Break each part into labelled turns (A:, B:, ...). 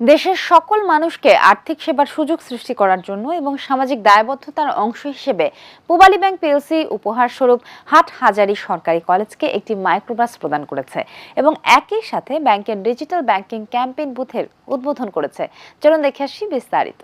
A: দেশের সকল মানুষকে আর্থিক সেবার সুযোগ সৃষ্টি করার জন্য এবং সামাজিক দায়বদ্ধতার অংশ হিসেবে পূবালী ব্যাংক পিএলসি উপহার স্বরূপ হাট হাজারি সরকারি কলেজকে একটি মাইক্রোবাস প্রদান করেছে এবং একই সাথে ব্যাংকের ডিজিটাল ব্যাংকিং ক্যাম্পেইন বুথের উদ্বোধন করেছে। চলুন দেখে আসি বিস্তারিত।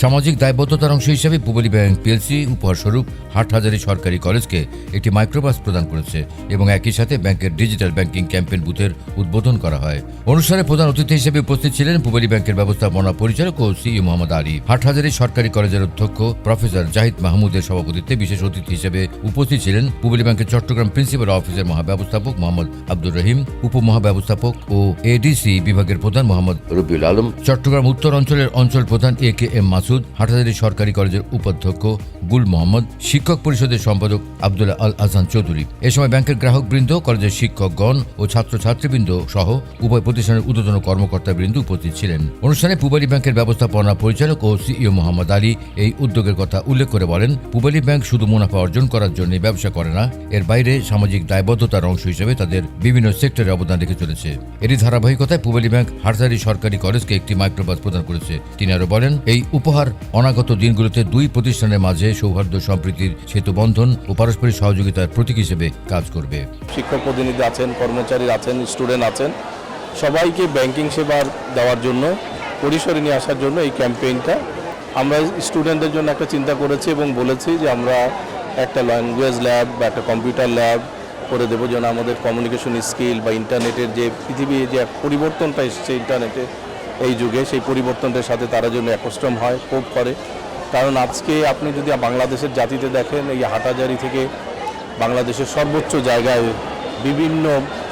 B: সামাজিক দায়বদ্ধতার অংশ হিসেবে পুবলি ব্যাংক পিএলসি উপহারস্বরূপ হাটহাজারী সরকারি কলেজকে একটি মাইক্রোবাস প্রদান করেছে এবং একই সাথে ব্যাংকের ডিজিটাল ব্যাংকিং ক্যাম্পেইন বুথের উদ্বোধন করা হয়। অনুষ্ঠানে প্রধান অতিথি হিসেবে উপস্থিত ছিলেন পুবলি ব্যাংকের ব্যবস্থাপনা পরিচালক ও সিইও মোহাম্মদ আলী। হাটহাজারী সরকারি কলেজের অধ্যক্ষ প্রফেসর জাহিদ মাহমুদের সভাপতিত্বে বিশেষ অতিথি হিসেবে উপস্থিত ছিলেন পুবলি ব্যাংকের চট্টগ্রাম প্রিন্সিপাল অফিসের মহাব্যবস্থাপক মোহাম্মদ আব্দুর রহিম, উপমহাব্যবস্থাপক ও এডিসি বিভাগের প্রধান মোহাম্মদ রবিউল আলম, চট্টগ্রাম উত্তর অঞ্চলের অঞ্চল প্রধান A K M Masud, Hathazari সরকারি কলেজের উপাধ্যক্ষ গুল মোহাম্মদ, শিক্ষক পরিষদের সম্পাদক আব্দুল্লাহ আল আহসান চৌধুরী। এ সময় ব্যাংকের গ্রাহকবৃন্দ, কলেজের শিক্ষকগণ ও ছাত্রছাত্রীবৃন্দ সহ উভয় প্রতিষ্ঠানের ঊর্ধ্বতন কর্মকর্তাবৃন্দ উপস্থিত ছিলেন। অনুষ্ঠানে পুবালী ব্যাংকের ব্যবস্থাপনা পরিচালক ও সিইও মোহাম্মদ আলী এই উদ্যোগের কথা উল্লেখ করে বলেন, পুবালী ব্যাংক শুধু মুনাফা অর্জন করার জন্য ব্যবসা করে না, এর বাইরে সামাজিক দায়বদ্ধতার অংশ হিসেবে তাদের বিভিন্ন সেক্টরে অবদান রেখে চলেছে। এরই ধারাবাহিকতায় পুবালী ব্যাংক হাটহাজারী সরকারি কলেজকে একটি মাইক্রোবাস প্রদান করেছে। তিনি আরও বলেন, এই উপহার। অনাগত দিনগুলোতে দুই প্রতিষ্ঠানের মাঝে সৌহার্দ্য সম্প্রীতির সেতু বন্ধন ও পারস্পরিক সহযোগিতার প্রতীক হিসেবে কাজ করবে।
C: শিক্ষক প্রতিনিধি আছেন, কর্মচারী আছেন, স্টুডেন্ট আছেন। সবাইকে ব্যাংকিং সেবা দেওয়ার জন্য, পরিসরে নিয়ে আসার জন্য এই ক্যাম্পেইনটা। আমরা স্টুডেন্টদের জন্য একটা চিন্তা করেছি এবং বলেছি যে আমরা একটা ল্যাঙ্গুয়েজ ল্যাব বা একটা কম্পিউটার ল্যাব করে দেবো যেন আমাদের কমিউনিকেশন স্কিল বা ইন্টারনেটের যে পৃথিবীর যে এক পরিবর্তনটা এসছে ইন্টারনেটে এই যুগে সেই পরিবর্তনটার সাথে তারা যেন একস্ট্রম হয় কোপ করে। কারণ আজকে আপনি যদি বাংলাদেশের জাতিতে দেখেন, এই হাটাজারি থেকে বাংলাদেশের সর্বোচ্চ জায়গায় বিভিন্ন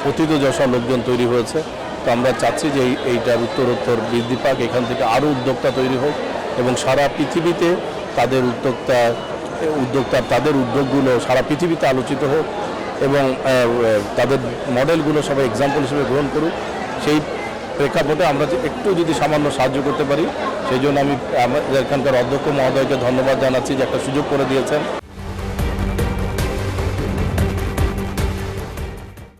C: পতিত যশা লোকজন তৈরি হয়েছে। তো আমরা চাচ্ছি যে এইটার উত্তরোত্তর বৃদ্ধি পাক, এখান থেকে আরও উদ্যোক্তা তৈরি হোক এবং সারা পৃথিবীতে তাদের উদ্যোক্তা উদ্যোক্তা তাদের উদ্যোগগুলো সারা পৃথিবীতে আলোচিত হোক এবং তাদের মডেলগুলো সবাই এক্সাম্পল হিসেবে গ্রহণ করুক। সেই প্রেক্ষাপটে আমরা একটু যদি সামান্য সাহায্য করতে পারি, সেই জন্য আমি এখানকার অধ্যক্ষ মহোদয়কে ধন্যবাদ জানাচ্ছি যে একটা সুযোগ করে দিয়েছেন।